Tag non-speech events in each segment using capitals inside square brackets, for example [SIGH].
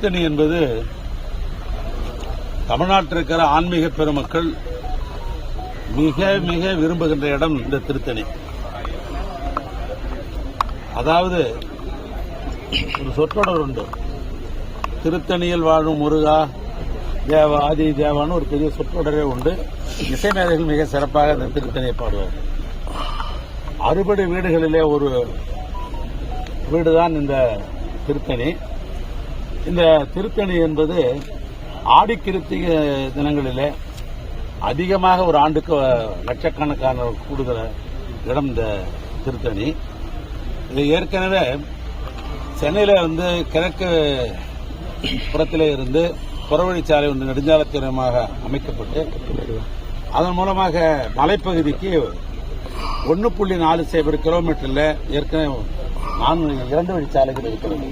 திருத்தணி என்பது தமிழ்நாட்டில் இருக்கிற ஆன்மீக பெருமக்கள் மிக மிக விரும்புகின்ற இடம் இந்த திருத்தணி. அதாவது ஒரு சொற்றொடர் உண்டு. திருத்தணியில் வாழும் முருகா தேவா ஆதி தேவான்னு ஒரு பெரிய சொற்றொடரே உண்டு. இசை மேதைகள் மிக சிறப்பாக இந்த திருத்தணியை பாடுவார். அறுபடை வீடுகளிலே ஒரு வீடுதான் இந்த திருத்தணி. இந்த திருத்தணி என்பது ஆடிக்கிருத்திகை தினங்களிலே அதிகமாக ஒரு ஆண்டுக்கு லட்சக்கணக்கான கூடுதல் இடம் இந்த திருத்தணி இது ஏற்கனவே சென்னையில் வந்து கிழக்கு புறத்திலே இருந்து புறவழிச்சாலை ஒன்று நெடுஞ்சாலைத்துறையமாக அமைக்கப்பட்டு அதன் மூலமாக மலைப்பகுதிக்கு ஒன்று புள்ளி நாலு சைபர் கிலோமீட்டரில் ஏற்கனவே நான்கு இரண்டு வழிச்சாலைகள் இருக்கிறது.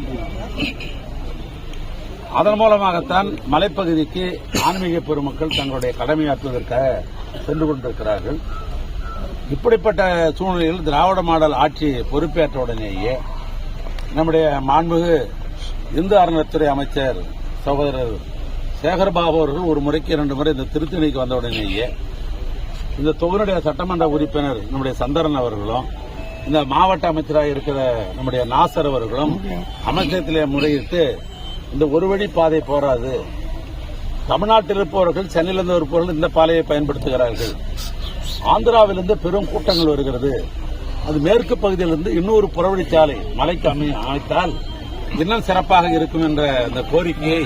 அதன் மூலமாகத்தான் மலைப்பகுதிக்கு ஆன்மீக பெருமக்கள் தங்களுடைய கடமையாற்றுவதற்காக சென்று கொண்டிருக்கிறார்கள். இப்படிப்பட்ட சூழ்நிலையில் திராவிட மாடல் ஆட்சி பொறுப்பேற்ற உடனேயே நம்முடைய மாண்புகு இந்து அறநிலைத்துறை அமைச்சர் சகோதரர் சேகர்பாபு அவர்கள் ஒரு முறைக்கு இரண்டு முறை இந்த திருத்தணிக்கு வந்த உடனேயே இந்த தொகுதியுடைய சட்டமன்ற உறுப்பினர் நம்முடைய சந்தரன் அவர்களும் இந்த மாவட்ட அமைச்சராக இருக்கிற நம்முடைய நாசர் அவர்களும் அமைச்சகத்திலே முறையிட்டு இந்த ஒரு வழி பாதை போராது. தமிழ்நாட்டில் இருப்பவர்கள் சென்னையிலிருந்து இருப்பவர்கள் இந்த பாதையை பயன்படுத்துகிறார்கள். ஆந்திராவிலிருந்து பெரும் கூட்டங்கள் வருகிறது. அது மேற்கு பகுதியிலிருந்து இன்னொரு புறவழிச்சாலை மலைக்கு அமை அமைத்தால் இன்னும் சிறப்பாக இருக்கும் என்ற அந்த கோரிக்கையை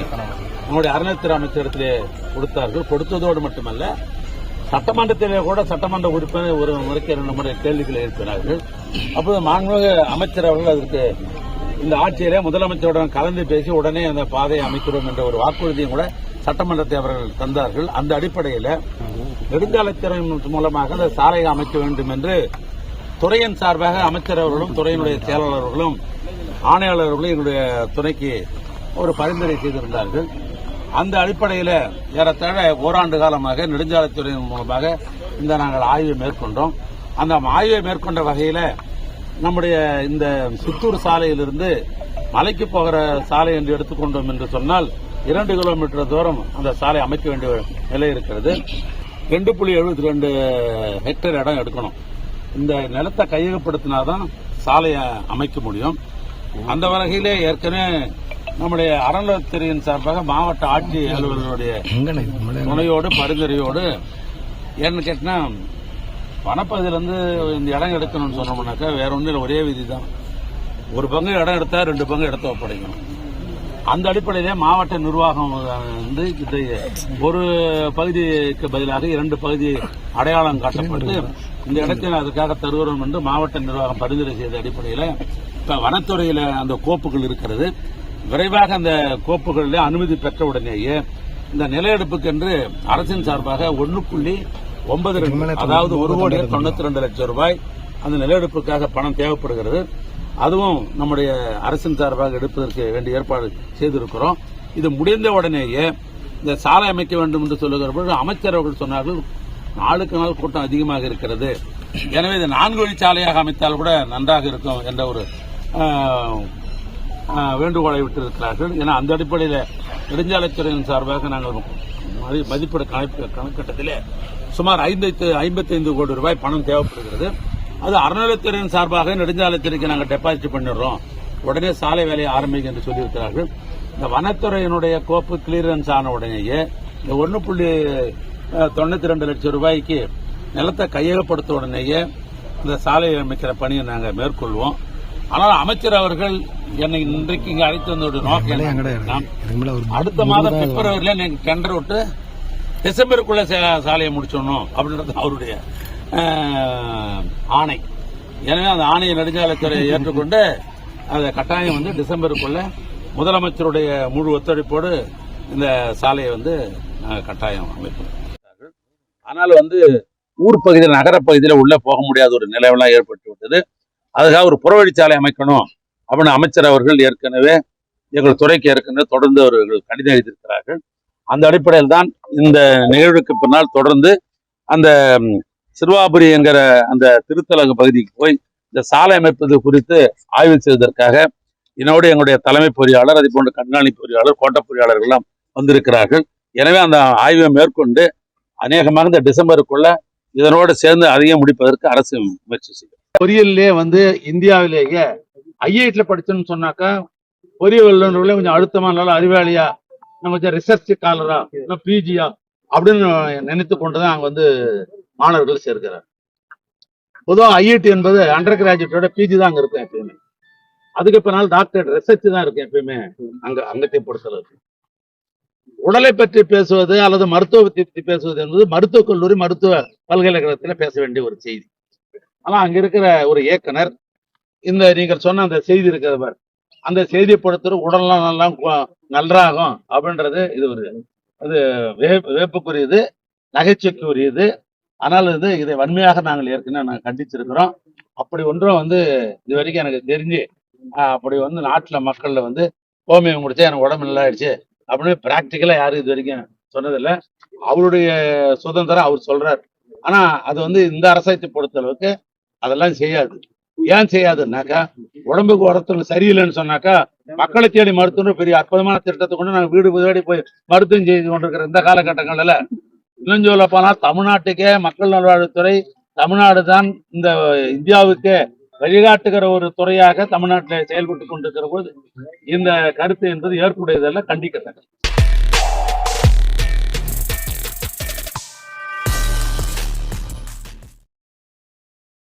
நம்முடைய அறநிலைத்துறை அமைச்சரிடத்திலே கொடுத்தார்கள். கொடுத்ததோடு மட்டுமல்ல சட்டமன்றத்திலே கூட சட்டமன்ற உறுப்பினர் ஒரு முறைக்கு இரண்டு முறை கேள்விகளை எழுப்பினார்கள். அப்போது மாண்புமிகு அமைச்சர் அவர்கள் அதற்கு இந்த ஆட்சியிலே முதலமைச்சருடன் கலந்து பேசி உடனே அந்த பாதையை அமைக்கிறோம் என்ற ஒரு வாக்குறுதியும் கூட சட்டமன்றத்தை அவர்கள் தந்தார்கள். அந்த அடிப்படையில் நெடுஞ்சாலைத்துறை மூலமாக அந்த சாலையை அமைக்க வேண்டும் என்று துறையின் சார்பாக அமைச்சர் அவர்களும் துறையினுடைய செயலாளர்களும் ஆணையாளர்களும் என்னுடைய துணைக்கு ஒரு பரிந்துரை செய்திருந்தார்கள். அந்த அடிப்படையில் ஏறத்தாழ ஓராண்டு காலமாக நெடுஞ்சாலைத்துறையின் மூலமாக இந்த நாங்கள் ஆய்வை மேற்கொண்டோம். அந்த ஆய்வை மேற்கொண்ட வகையில் நம்முடைய இந்த சித்தூர் சாலையிலிருந்து மலைக்கு போகிற சாலை என்று எடுத்துக்கொண்டோம் என்று சொன்னால் இரண்டு கிலோமீட்டர் தூரம் அந்த சாலை அமைக்க வேண்டிய நிலை இருக்கிறது. ரெண்டு புள்ளி எழுபத்தி ரெண்டு ஹெக்டேர் இடம் எடுக்கணும். இந்த நிலத்தை கையகப்படுத்தினாதான் சாலையை அமைக்க முடியும். அந்த வகையிலே ஏற்கனவே நம்முடைய அறநிலையத்துறையின் சார்பாக மாவட்ட ஆட்சி அலுவலர்களுடைய துணையோடு பரிந்துரையோடு ஏன்னு கேட்டினா வனப்பகுதியிலேருந்து இந்த இடம் எடுக்கணும்னு சொன்னோம்னாக்கா வேற ஒன்றும் ஒரே விதி தான் ஒரு பங்கு இடம் எடுத்தா ரெண்டு பங்கு இடத்த ஒப்படைக்கணும். அந்த அடிப்படையிலே மாவட்ட நிர்வாகம் வந்து இது ஒரு பகுதிக்கு பதிலாக இரண்டு பகுதி அடையாளம் காட்டப்பட்டு இந்த இடத்தை அதுக்காக தருகிறோம் என்று மாவட்ட நிர்வாகம் பரிந்துரை செய்த அடிப்படையில் இப்ப வனத்துறையில அந்த கோப்புகள் இருக்கிறது. விரைவாக அந்த கோப்புகளில் அனுமதி பெற்ற உடனேயே இந்த நிலையெடுப்புக்கென்று அரசின் சார்பாக ஒன்று புள்ளி ஒன்பது அதாவது ஒரு கோடி தொண்ணூத்தி ரெண்டு லட்சம் ரூபாய் அந்த நிலையெடுப்புக்காக பணம் தேவைப்படுகிறது. அதுவும் நம்முடைய அரசின் சார்பாக எடுப்பதற்கு வேண்டிய ஏற்பாடு செய்திருக்கிறோம். இது முடிந்த உடனேயே இந்த சாலை அமைக்க வேண்டும் என்று சொல்லுகிற பொழுது அமைச்சர் அவர்கள் சொன்னார்கள் நாளுக்கு நாள் கூட்டம் அதிகமாக இருக்கிறது. எனவே இது நான்கு வழி சாலையாக அமைத்தால் கூட நன்றாக இருக்கும் என்ற ஒரு வேண்டுகோளை விட்டிருக்கிறார்கள். ஏன்னா அந்த அடிப்படையில் நெடுஞ்சாலைத்துறையின் சார்பாக நாங்கள் மதி- மதிப்பீடு கணக்கு கணக்கட்டத்திலே சுமார் ஐம்பத்து ஐம்பத்தைந்து கோடி ரூபாய் பணம் தேவைப்படுகிறது. அது அறநிலைத்துறையின் சார்பாக நெடுஞ்சாலைத்துறைக்கு நாங்கள் டெபாசிட் பண்ணிடுறோம். உடனே சாலை வேலையை ஆரம்பிக்க என்று சொல்லியிருக்கிறார்கள். இந்த வனத்துறையினுடைய கோப்பு கிளியரன்ஸ் ஆன உடனேயே இந்த ஒன்று புள்ளி தொண்ணூற்றி தொண்ணூத்தி ரெண்டு லட்சம் ரூபாய்க்கு நிலத்தை கையகப்படுத்த உடனேயே இந்த சாலை அமைக்கிற பணியை நாங்கள் மேற்கொள்வோம். ஆனால் அமைச்சர் அவர்கள் என்னை இன்றைக்கு இங்கே அழைத்து வந்தோட நோக்கம் அடுத்த மாதம் பிப்ரவரியில நீங்க டெண்டர் விட்டு டிசம்பருக்குள்ள சா- சாலையை முடிச்சிடணும் அப்படின்றது அவருடைய ஆணை. எனவே அந்த ஆணையை நெடுஞ்சாலைத்துறை [LAUGHS] ஏற்றுக்கொண்டு அதை கட்டாயம் வந்து டிசம்பருக்குள்ள முதலமைச்சருடைய முழு ஒத்துழைப்போடு இந்த சாலையை வந்து கட்டாயம் அமைப்போம். ஆனால் வந்து ஊர் பகுதியில் நகரப்பகுதியில் உள்ள போக முடியாத ஒரு நிலையெல்லாம் ஏற்பட்டு விட்டது அதுக்காக ஒரு புறவழிச்சாலை அமைக்கணும் அப்படின்னு அமைச்சர் அவர்கள் ஏற்கனவே எங்கள் துறைக்கு ஏற்கனவே தொடர்ந்து அவர்கள் கடிதம் எழுதியிருக்கிறார்கள். அந்த அடிப்படையில் தான் இந்த நிகழ்வுக்கு பின்னால் தொடர்ந்து அந்த சிறுவாபுரி என்கிற அந்த திருத்தலக பகுதிக்கு போய் இந்த சாலை அமைப்பது குறித்து ஆய்வு செய்வதற்காக என்னோடு எங்களுடைய தலைமை பொறியாளர் அதே போன்ற கண்காணிப்பு பொறியாளர் கோட்ட பொறியாளர்கள் எல்லாம் வந்திருக்கிறார்கள். எனவே அந்த ஆய்வை மேற்கொண்டு அநேகமாக இந்த டிசம்பருக்குள்ள இதனோடு சேர்ந்து அதிகம் முடிப்பதற்கு அரசு முயற்சி செய்யும். பொறியியல்லே வந்து இந்தியாவிலேயே ஐஐடியில் படிச்சோம்னு சொன்னாக்கா பொறியியல் வல்லுநர்களே கொஞ்சம் அழுத்தமா நல்லா அறிவாளியா நம்ம கொஞ்சம் ரிசர்ச் காலரா இல்லை பிஜியா அப்படின்னு நினைத்து கொண்டுதான் அங்க வந்து மாணவர்கள் சேர்க்கிறார். பொதுவாக ஐஐடி என்பது அண்டர் கிராஜுவேட்டோட பிஜி தான் அங்க இருக்கும் எப்பயுமே. அதுக்கு பின்னால் டாக்டர் ரிசர்ச் தான் இருக்கும் எப்பயுமே அங்க அங்கத்தை பொறுத்தளவுக்கு. உடலை பற்றி பேசுவது அல்லது மருத்துவத்தை பற்றி பேசுவது என்பது மருத்துவக் கல்லூரி மருத்துவ பல்கலைக்கழகத்தில் பேச வேண்டிய ஒரு செய்தி. ஆனா அங்க இருக்கிற ஒரு இயக்குனர் இந்த நீங்கள் சொன்ன அந்த செய்தி இருக்கிறவர் அந்த செய்தியை பொறுத்தவரை உடல்லாம் நல்லா நன்றாகும் அப்படின்றது இது ஒரு அது வே- வேப்புக்குரியது நகைச்சுவைக்குரியது. ஆனால் இது இதை வன்மையாக நாங்கள் ஏற்கனவே நாங்கள் கண்டிச்சிருக்கிறோம். அப்படி ஒன்றும் வந்து இது வரைக்கும் எனக்கு தெரிஞ்சு அப்படி வந்து நாட்டில் மக்களில் வந்து ஹோமியம் முடிச்சா எனக்கு உடம்பு நல்லா ஆயிடுச்சு அப்படின்னு ப்ராக்டிக்கலாக யாரும் இது வரைக்கும் சொன்னதில்லை. அவருடைய சுதந்திரம் அவர் சொல்கிறார் ஆனால் அது வந்து இந்த அரசாங்கத்தை பொறுத்த அளவுக்கு அதெல்லாம் செய்யாது. ஏன் செய்யாதுன்னாக்கா உடம்புக்கு உரத்துல சரியில்லைன்னு சொன்னாக்கா மக்களை தேடி மருத்துவம் பெரிய அற்புதமான திட்டத்தை கொண்டு நாங்கள் வீடு வீடு போய் மருத்துவம் செய்து கொண்டிருக்கிற இந்த காலகட்டங்கள்ல இன்னும் சொல்ல போனா தமிழ்நாட்டுக்கே மக்கள் நல்வாழ்வுத்துறை தமிழ்நாடு தான் இந்த இந்தியாவுக்கே வழிகாட்டுகிற ஒரு துறையாக தமிழ்நாட்டில் செயல்பட்டு கொண்டிருக்கிற போது இந்த கருத்து என்பது ஏற்புடையதெல்லாம் கண்டிக்கத்தக்கது.